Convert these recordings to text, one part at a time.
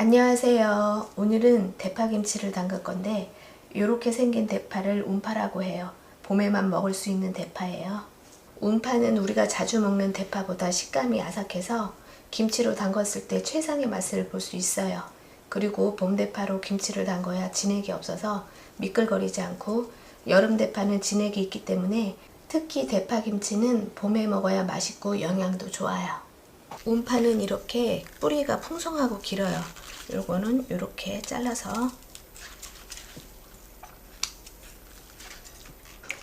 안녕하세요. 오늘은 대파김치를 담글 건데 이렇게 생긴 대파를 운파라고 해요. 봄에만 먹을 수 있는 대파예요. 운파는 우리가 자주 먹는 대파보다 식감이 아삭해서 김치로 담갔을 때 최상의 맛을 볼 수 있어요. 그리고 봄 대파로 김치를 담궈야 진액이 없어서 미끌거리지 않고 여름 대파는 진액이 있기 때문에 특히 대파 김치는 봄에 먹어야 맛있고 영양도 좋아요. 운파는 이렇게 뿌리가 풍성하고 길어요. 요거는 이렇게 잘라서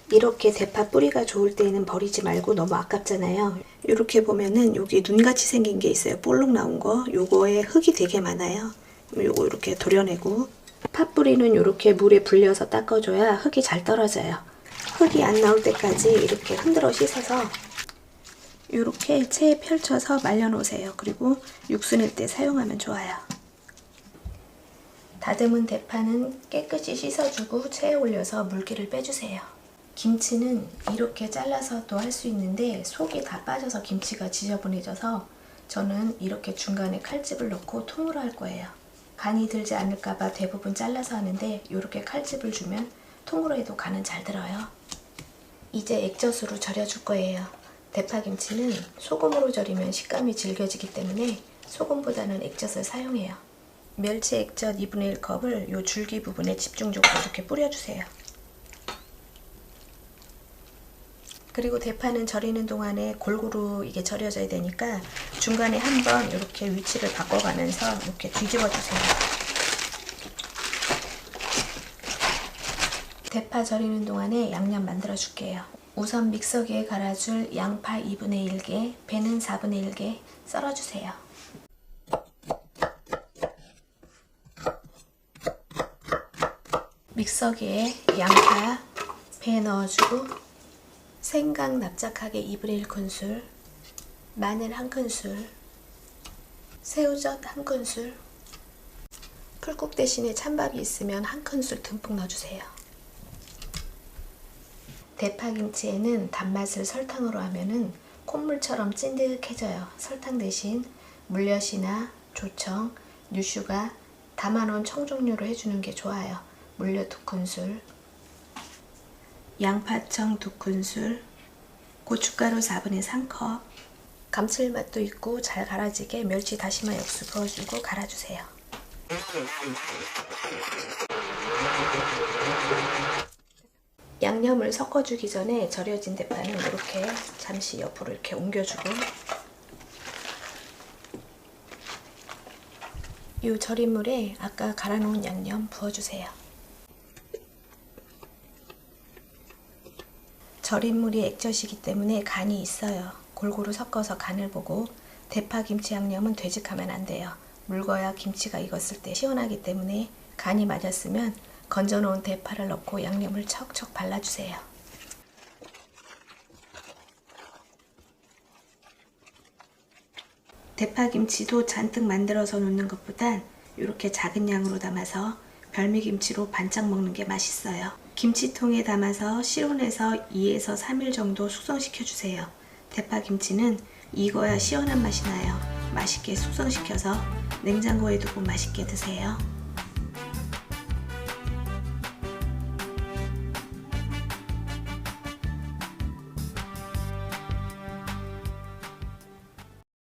이렇게 대파 뿌리가 좋을 때는 버리지 말고 너무 아깝잖아요. 이렇게 보면은 여기 눈같이 생긴 게 있어요. 볼록 나온 거. 요거에 흙이 되게 많아요. 요거 이렇게 도려내고 팥뿌리는 이렇게 물에 불려서 닦아줘야 흙이 잘 떨어져요. 흙이 안 나올 때까지 이렇게 흔들어 씻어서 이렇게 체에 펼쳐서 말려놓으세요. 그리고 육수 낼 때 사용하면 좋아요. 다듬은 대파는 깨끗이 씻어주고 체에 올려서 물기를 빼주세요. 김치는 이렇게 잘라서도 할 수 있는데 속이 다 빠져서 김치가 지저분해져서 저는 이렇게 중간에 칼집을 넣고 통으로 할 거예요. 간이 들지 않을까봐 대부분 잘라서 하는데 이렇게 칼집을 주면 통으로 해도 간은 잘 들어요. 이제 액젓으로 절여줄 거예요. 대파김치는 소금으로 절이면 식감이 질겨지기 때문에 소금보다는 액젓을 사용해요. 멸치 액젓 2분의 1컵을 요 줄기 부분에 집중적으로 이렇게 뿌려주세요. 그리고 대파는 절이는 동안에 골고루 이게 절여져야 되니까 중간에 한번 이렇게 위치를 바꿔가면서 이렇게 뒤집어 주세요. 대파 절이는 동안에 양념 만들어 줄게요. 우선 믹서기에 갈아줄 양파 2분의 1개, 배는 4분의 1개 썰어 주세요. 믹서기에 양파, 배 넣어주고 생강 납작하게 2분의 1 큰술, 마늘 1큰술, 새우젓 1큰술, 풀국 대신에 찬밥이 있으면 1큰술 듬뿍 넣어주세요. 대파김치에는 단맛을 설탕으로 하면은 콧물처럼 찐득해져요. 설탕 대신 물엿이나 조청, 뉴슈가 담아놓은 청종류로 해주는 게 좋아요. 물엿 2큰술, 양파청 2큰술, 고춧가루 4분의 3컵, 감칠맛도 있고 잘 갈아지게 멸치 다시마 육수 부어주고 갈아주세요. 양념을 섞어주기 전에 절여진 대파는 이렇게 잠시 옆으로 이렇게 옮겨주고 이 절인 물에 아까 갈아놓은 양념 부어주세요. 절인 물이 액젓이기 때문에 간이 있어요. 골고루 섞어서 간을 보고 대파 김치 양념은 되직하면 안 돼요. 묽어야 김치가 익었을 때 시원하기 때문에 간이 맞았으면 건져놓은 대파를 넣고 양념을 척척 발라주세요. 대파김치도 잔뜩 만들어서 놓는 것보단 이렇게 작은 양으로 담아서 별미김치로 반짝 먹는 게 맛있어요. 김치통에 담아서 실온에서 2에서 3일 정도 숙성시켜 주세요. 대파김치는 익어야 시원한 맛이 나요. 맛있게 숙성시켜서 냉장고에 두고 맛있게 드세요.